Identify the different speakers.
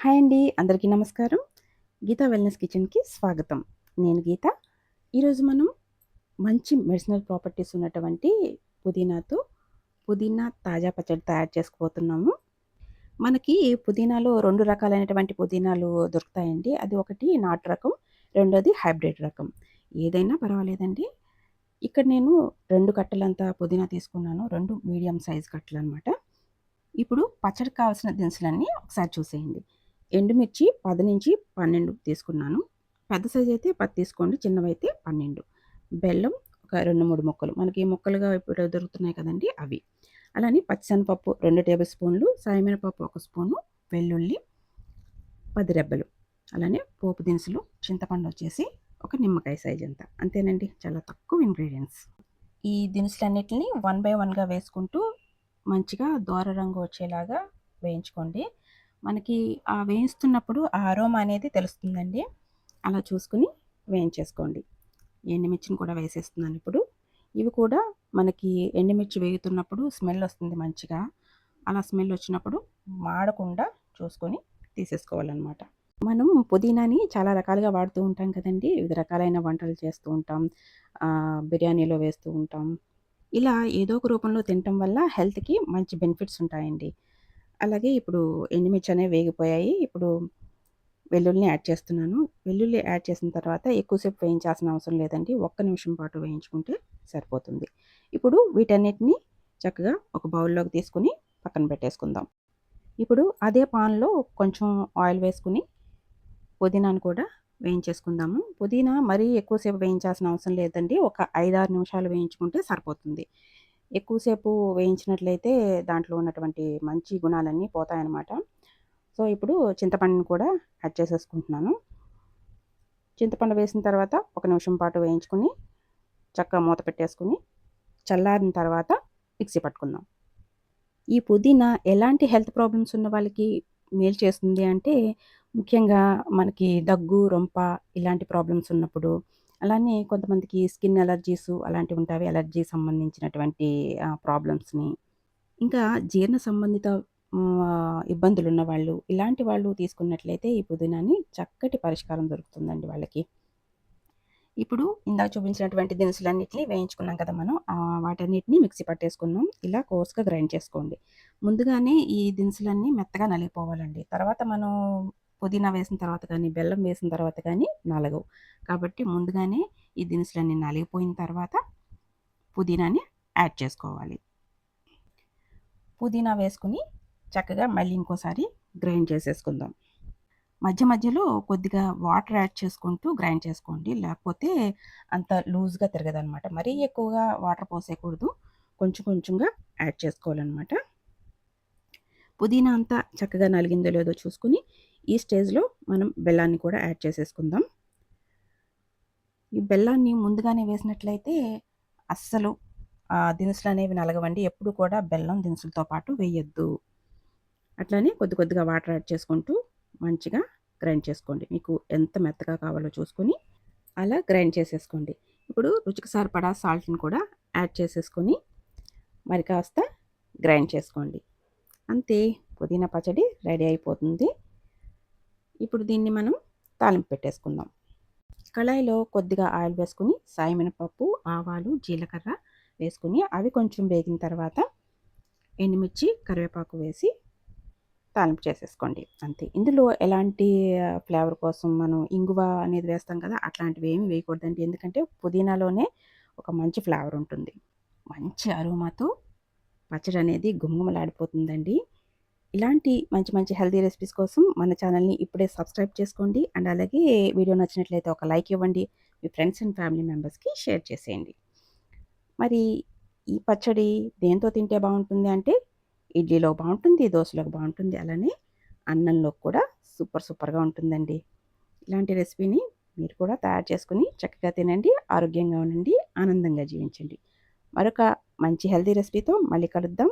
Speaker 1: Hi అండి అందరికీ నమస్కారం. గీతా వెల్నెస్ కిచెన్కి స్వాగతం. నేను గీత. ఈరోజు మనం మంచి మెడిసినల్ ప్రాపర్టీస్ ఉన్నటువంటి పుదీనాతో పుదీనా తాజా పచ్చడి తయారు చేసుకోబోతున్నాము. మనకి పుదీనాలో రెండు రకాలైనటువంటి పుదీనాలు దొరుకుతాయండి. అది ఒకటి నాటు రకం రెండోది హైబ్రిడ్ రకం. ఏదైనా పర్వాలేదండి. ఇక్కడ నేను రెండు కట్టలంతా పుదీనా తీసుకున్నాను. రెండు మీడియం సైజ్ కట్టలు అనమాట ఇప్పుడు పచ్చడి కావాల్సిన దినుసులన్నీ ఒకసారి చూసేయండి. ఎండుమిర్చి పది నుంచి పన్నెండు తీసుకున్నాను. పెద్ద సైజ్ అయితే పది తీసుకోండి చిన్నవైతే పన్నెండు. బెల్లం ఒక రెండు మూడు ముక్కలు. మనకి ముక్కలుగా ఇప్పుడు దొరుకుతున్నాయి కదండి అవి. అలానే పచ్చిశనగపప్పు రెండు టేబుల్ స్పూన్లు సాయమినపప్పు ఒక స్పూను వెల్లుల్లి పది రెబ్బలు. అలానే పోపు దినుసులు చింతపండు వచ్చేసి ఒక నిమ్మకాయ సైజ్ అంత. అంతేనండి చాలా తక్కువ ఇంగ్రీడియంట్స్ ఈ దినుసులన్నిటిని వన్ బై వన్గా వేసుకుంటూ మంచిగా దోర రంగు వచ్చేలాగా వేయించుకోండి. మనకి ఆ వేయిస్తున్నప్పుడు ఆ అరోమా అనేది తెలుస్తుందండి. అలా చూసుకుని వేయించేసుకోండి. ఎండుమిర్చిని కూడా వేసేస్తున్నాను ఇప్పుడు. ఇవి కూడా మనకి ఎండుమిర్చి వేగుతున్నప్పుడు స్మెల్ వస్తుంది మంచిగా. అలా స్మెల్ వచ్చినప్పుడు మాడకుండా చూసుకొని తీసేసుకోవాలన్నమాట. మనం పుదీనాని చాలా రకాలుగా వాడుతూ ఉంటాం కదండి. వివిధ రకాలైన వంటలు చేస్తూ ఉంటాం. బిర్యానీలో వేస్తూ ఉంటాం. ఇలా ఏదో ఒక రూపంలో తినటం వల్ల హెల్త్కి మంచి బెనిఫిట్స్ ఉంటాయండి. అలాగే ఇప్పుడు ఎండుమిర్చి అనేవి వేగిపోయాయి. ఇప్పుడు వెల్లుల్లిని యాడ్ చేస్తున్నాను. వెల్లుల్లి యాడ్ చేసిన తర్వాత ఎక్కువసేపు వేయించాల్సిన అవసరం లేదండి. ఒక్క నిమిషం పాటు వేయించుకుంటే సరిపోతుంది. ఇప్పుడు వీటన్నిటిని చక్కగా ఒక బౌల్లోకి తీసుకుని పక్కన పెట్టేసుకుందాం. ఇప్పుడు అదే పాన్లో కొంచెం ఆయిల్ వేసుకుని పుదీనాను కూడా వేయించేసుకుందాము. పుదీనా మరీ ఎక్కువసేపు వేయించాల్సిన అవసరం లేదండి. ఒక ఐదారు నిమిషాలు వేయించుకుంటే సరిపోతుంది. ఎక్కువసేపు వేయించినట్లయితే దాంట్లో ఉన్నటువంటి మంచి గుణాలన్నీ పోతాయన్నమాట. సో ఇప్పుడు చింతపండుని కూడా యాడ్ చేసేసుకుంటున్నాను. చింతపండు వేసిన తర్వాత ఒక నిమిషం పాటు వేయించుకుని చక్కగా మూత పెట్టేసుకుని చల్లారిన తర్వాత మిక్సీ పట్టుకుందాం. ఈ పుదీనా ఎలాంటి హెల్త్ ప్రాబ్లమ్స్ ఉన్న వాళ్ళకి మేలు చేస్తుంది అంటే ముఖ్యంగా మనకి దగ్గు రొంప ఇలాంటి ప్రాబ్లమ్స్ ఉన్నప్పుడు అలానే కొంతమందికి స్కిన్ అలర్జీస్ అలాంటివి ఉంటాయి. అలర్జీ సంబంధించినటువంటి ప్రాబ్లమ్స్ని. ఇంకా జీర్ణ సంబంధిత ఇబ్బందులు ఉన్న వాళ్ళు ఇలాంటి వాళ్ళు తీసుకున్నట్లయితే ఈ పుదీనాని చక్కటి పరిష్కారం దొరుకుతుందండి వాళ్ళకి. ఇప్పుడు ఇందాక చూపించినటువంటి దినుసులన్నింటినీ వేయించుకున్నాం కదా మనం. వాటన్నిటిని మిక్సీ పట్టేసుకున్నాం. ఇలా కోర్స్గా గ్రైండ్ చేసుకోండి. ముందుగానే ఈ దినుసులన్నీ మెత్తగా నలిగిపోవాలండి. తర్వాత మనం పుదీనా వేసిన తర్వాత కానీ బెల్లం వేసిన తర్వాత కానీ నలగవు. కాబట్టి ముందుగానే ఈ దినుసులన్నీ నలిగిపోయిన తర్వాత పుదీనాని యాడ్ చేసుకోవాలి. పుదీనా వేసుకుని చక్కగా మళ్ళీ ఇంకోసారి గ్రైండ్ చేసేసుకుందాం. మధ్య మధ్యలో కొద్దిగా వాటర్ యాడ్ చేసుకుంటూ గ్రైండ్ చేసుకోండి. లేకపోతే అంత లూజ్గా తిరగదనమాట మరీ ఎక్కువగా వాటర్ పోసేయకూడదు కొంచెం కొంచెంగా యాడ్ చేసుకోవాలన్నమాట. పుదీనా అంతా చక్కగా నలిగిందో లేదో చూసుకుని ఈ స్టేజ్లో మనం బెల్లాన్ని కూడా యాడ్ చేసేసుకుందాం. ఈ బెల్లాన్ని ముందుగానే వేసినట్లయితే అస్సలు దినుసులు అనేవి నలగవండి. ఎప్పుడు కూడా బెల్లం దినుసులతో పాటు వేయొద్దు. అట్లనే కొద్ది కొద్దిగా వాటర్ యాడ్ చేసుకుంటూ మంచిగా గ్రైండ్ చేసుకోండి. మీకు ఎంత మెత్తగా కావాలో చూసుకొని అలా గ్రైండ్ చేసేసుకోండి. ఇప్పుడు రుచికి సరిపడా సాల్ట్ని కూడా యాడ్ చేసేసుకొని మరి కాస్త గ్రైండ్ చేసుకోండి. అంతే పుదీనా పచ్చడి రెడీ అయిపోతుంది. ఇప్పుడు దీన్ని మనం తాలింపు పెట్టేసుకుందాం. కళాయిలో కొద్దిగా ఆయిల్ వేసుకుని సాయమినపప్పు ఆవాలు జీలకర్ర వేసుకుని అవి కొంచెం వేగిన తర్వాత ఎండుమిర్చి కరివేపాకు వేసి తాలింపు చేసేసుకోండి. అంతే. ఇందులో ఎలాంటి ఫ్లేవర్ కోసం మనం ఇంగువ అనేది వేస్తాం కదా అట్లాంటివి ఏమి వేయకూడదండి. ఎందుకంటే పుదీనాలోనే ఒక మంచి ఫ్లేవర్ ఉంటుంది. మంచి అరుమాతో పచ్చడి అనేది గుమ్మలాడిపోతుందండి ఇలాంటి మంచి మంచి హెల్తీ రెసిపీస్ కోసం మన ఛానల్ని ఇప్పుడే సబ్స్క్రైబ్ చేసుకోండి. అండ్ అలాగే వీడియో నచ్చినట్లయితే ఒక లైక్ ఇవ్వండి. మీ ఫ్రెండ్స్ అండ్ ఫ్యామిలీ మెంబర్స్కి షేర్ చేసేయండి. మరి ఈ పచ్చడి దేంతో తింటే బాగుంటుంది అంటే ఇడ్లీలో బాగుంటుంది దోశలోకి బాగుంటుంది అలానే అన్నంలో కూడా సూపర్ సూపర్గా ఉంటుందండి. ఇలాంటి రెసిపీని మీరు కూడా తయారు చేసుకుని చక్కగా తినండి ఆరోగ్యంగా ఉండండి ఆనందంగా జీవించండి. మరొక మంచి హెల్తీ రెసిపీతో మళ్ళీ కలుద్దాం.